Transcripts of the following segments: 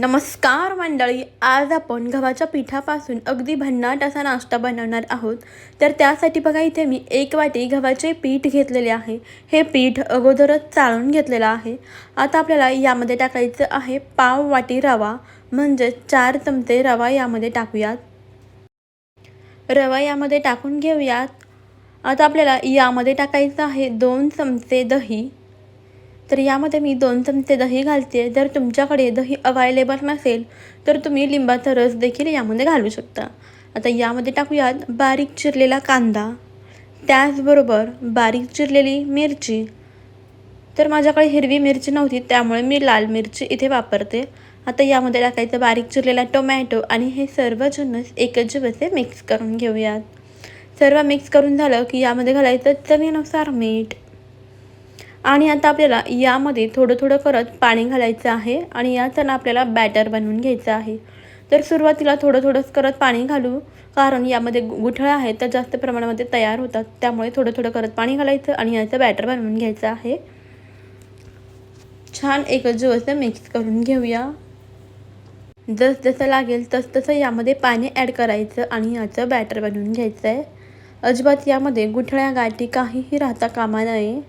नमस्कार मंडळी आज आपण गव्हाच्या पिठापासून अगदी भन्नाट असा नाश्ता बनवणार आहोत. तर त्यासाठी बघा इथे मी एक वाटी गव्हाचे पीठ घेतलेले आहे. हे पीठ अगोदरच चाळून घेतलेलं आहे. आता आपल्याला यामध्ये टाकायचं आहे पाव वाटी रवा म्हणजे चार चमचे रवा यामध्ये टाकूयात. रवा यामध्ये टाकून घेऊयात. आता आपल्याला यामध्ये टाकायचं आहे दोन चमचे दही. तर यामध्ये मी दोन चमचे दही घालते. जर तुमच्याकडे दही अवायलेबल नसेल तर तुम्ही लिंबाचा रस देखील यामध्ये घालू शकता. आता यामध्ये टाकूयात बारीक चिरलेला कांदा. त्याचबरोबर बारीक चिरलेली मिरची. तर माझ्याकडे हिरवी मिरची नव्हती त्यामुळे मी लाल मिरची इथे वापरते. आता यामध्ये टाकायचं बारीक चिरलेला टोमॅटो आणि हे सर्व जिन्नस एकच बसे मिक्स करून घेऊयात. सर्व मिक्स करून झालं की यामध्ये घालायचं चवीनुसार मीठ. आणि आता आपल्याला यामध्ये थोडं थोडं करत पाणी घालायचं आहे आणि याचं आपल्याला बॅटर बनवून घ्यायचं आहे. तर सुरुवातीला थोडं थोडंच करत पाणी घालू कारण यामध्ये गुठळ्या आहेत त्या जास्त प्रमाणामध्ये तयार होतात. त्यामुळे थोडं थोडं करत पाणी घालायचं आणि याचं बॅटर बनवून घ्यायचं आहे. छान एकच असं मिक्स करून घेऊया. जस जसं लागेल तस तसं यामध्ये पाणी ॲड करायचं आणि याचं बॅटर बनवून घ्यायचं आहे. अजिबात यामध्ये गुठळ्या गाठी काहीही राहता कामा नये.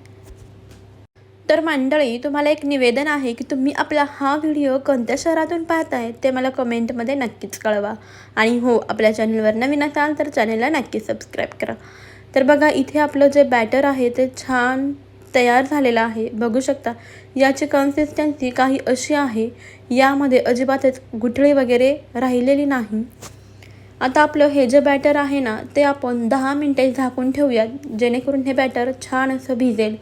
तर मंडळी तुम्हाला एक निवेदन आहे की तुम्ही आपला हा व्हिडिओ कोणत्या शहरातून पाहताय ते मला कमेंटमध्ये नक्कीच कळवा. आणि हो आपल्या चॅनलवर नवीन असाल तर चॅनलला नक्की सबस्क्राईब करा. तर बघा इथे आपलं जे बॅटर आहे ते छान तयार झालेलं आहे. बघू शकता याची कन्सिस्टन्सी काही अशी आहे यामध्ये अजिबातच गुठळी वगैरे राहिलेली नाही. आता आपलं हे जे बॅटर आहे ना ते आपण दहा मिनटे झाकून ठेवूयात जेणेकरून हे बॅटर छान असं भिजेल.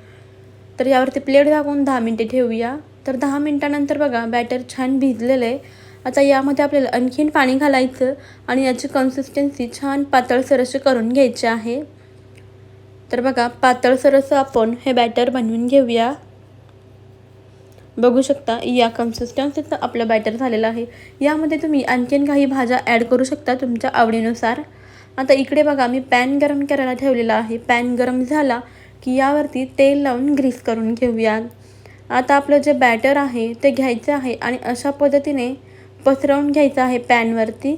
तर यावरती प्लेट झाकून दहा मिनटे ठेवूया. तर दहा मिनटानंतर बघा बॅटर छान भिजलेलं आहे आता यामध्ये आपल्याला आणखीन पाणी घालायचं आणि याची कन्सिस्टन्सी छान पातळसर अशी करून घ्यायची आहे. तर बघा पातळसर असं आपण हे बॅटर बनवून घेऊया. बघू शकता या कन्सिस्टन्सीचं आपलं बॅटर झालेलं आहे. यामध्ये तुम्ही आणखीन काही भाज्या ॲड करू शकता तुमच्या आवडीनुसार. आता इकडे बघा मी पॅन गरम करायला ठेवलेला आहे. पॅन गरम झाला की यावरती तेल लावून ग्रीस करून घेऊयात आता आपलं जे बॅटर आहे ते घ्यायचं आहे आणि अशा पद्धतीने पसरवून घ्यायचं आहे पॅनवरती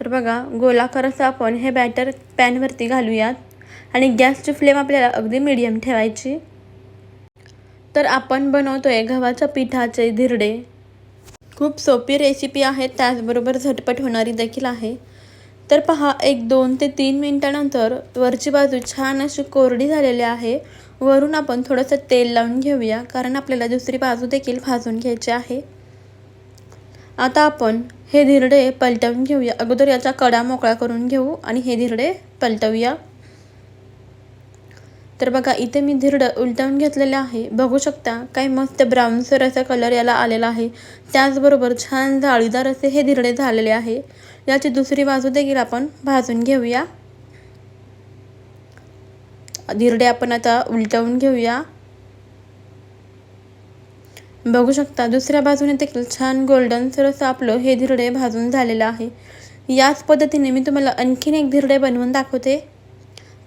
तर बघा गोलाकार असं आपण हे बॅटर पॅनवरती घालूयात. आणि गॅसची फ्लेम आपल्याला अगदी मिडियम ठेवायची. तर आपण बनवतो आहे गव्हाच्या पिठाचे धिरडे. खूप सोपी रेसिपी आहे त्याचबरोबर झटपट होणारी देखील आहे. तर पहा एक दोन ते तीन मिनटानंतर वरची बाजू छान अशी कोरडी झालेली आहे. वरून आपण थोडंसं तेल लावून घेऊया कारण आपल्याला दुसरी बाजू देखील भाजून घ्यायची आहे. आता आपण हे धिरडे पलटवून घेऊया. अगोदर याचा कडा मोकळा करून घेऊ आणि हे धिरडे पलटवूया. तर बघा इथे मी धिरडं उलटवून घेतलेलं आहे. बघू शकता काही मस्त ब्राऊनसर असा कलर याला आलेला आहे. त्याचबरोबर छान जाळीदार असे हे धिरडे झालेले आहे. याची दुसरी बाजू देखील आपण भाजून घेऊया. धिरडे आपण आता उलटवून घेऊया. बघू शकता दुसऱ्या बाजूने देखील छान गोल्डन सरस आपलं हे धिरडे भाजून झालेलं आहे. याच पद्धतीने मी तुम्हाला आणखीन एक धिरडे बनवून दाखवते.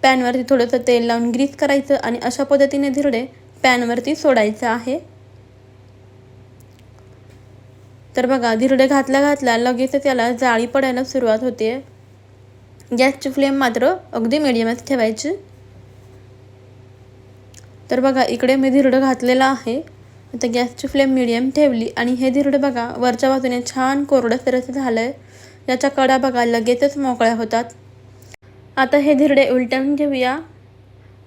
पॅनवरती थोडंसं तेल लावून ग्रीस करायचं आणि अशा पद्धतीने धिरडे पॅनवरती सोडायचं आहे. तर बघा धिरडे घातल्या घातल्या लगेच त्याला जाळी पडायला सुरुवात होते. गॅसची फ्लेम मात्र अगदी मिडियमच ठेवायची. तर बघा इकडे मी धिरडं घातलेलं आहे. आता गॅसची फ्लेम मिडियम ठेवली आणि हे धिरडं बघा वरच्या बाजूने छान कोरडं सरस झालं आहे याच्या कडा बघा लगेचच मोकळ्या होतात. आता हे धिरडे उलटवून घेऊया.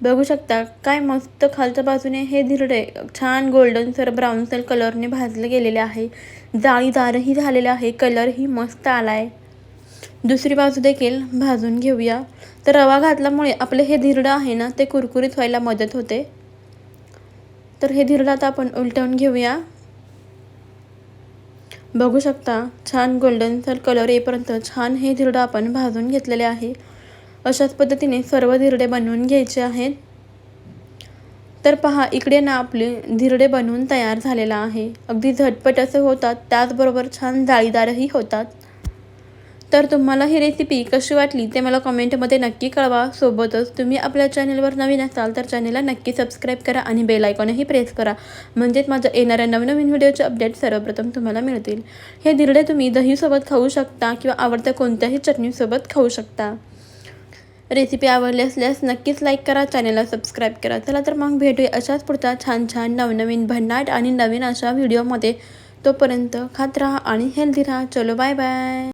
बघू शकता. काय मस्त खालच्या बाजूने हे धिरडे छान गोल्डन सर ब्राऊन सर कलरने भाजले गेलेले आहे. जाळीदारही झालेलं आहे. कलरही मस्त आला आहे दुसरी बाजू देखील भाजून घेऊया. तर रवा घातल्यामुळे आपले हे धिरडं आहे ना ते कुरकुरीत व्हायला मदत होते. तर हे धिरडं आता आपण उलटवून घेऊया. बघू शकता छान गोल्डन सर कलर येईपर्यंत छान हे धिरडं आपण भाजून घेतलेले आहे. अशाच पद्धतीने सर्व धिरडे बनवून घ्यायचे आहेत. तर पहा इकडे ना आपले धिरडे बनवून तयार झालेला आहे. अगदी झटपट असं होतात त्याचबरोबर छान जाळीदारही होतात. तर तुम्हाला ही रेसिपी कशी वाटली ते मला कमेंटमध्ये नक्की कळवा. सोबतच तुम्ही आपल्या चॅनलवर नवीन असाल तर चॅनेलला नक्की सबस्क्राईब करा आणि बेल आयकॉनही प्रेस करा. म्हणजेच माझं येणाऱ्या नवनवीन व्हिडिओचे अपडेट सर्वप्रथम तुम्हाला मिळतील. हे धिरडे तुम्ही दहीसोबत खाऊ शकता किंवा आवडत्या कोणत्याही चटणीसोबत खाऊ शकता. रेसिपी आवडली असल्यास नक्कीच लाईक करा चॅनलला सबस्क्राईब करा. चला तर मग भेटूया अशाच पुढचा छान छान नवनवीन भन्नाट आणि नवीन अशा व्हिडिओमध्ये. तोपर्यंत खात राहा आणि हेल्दी राहा. चलो बाय बाय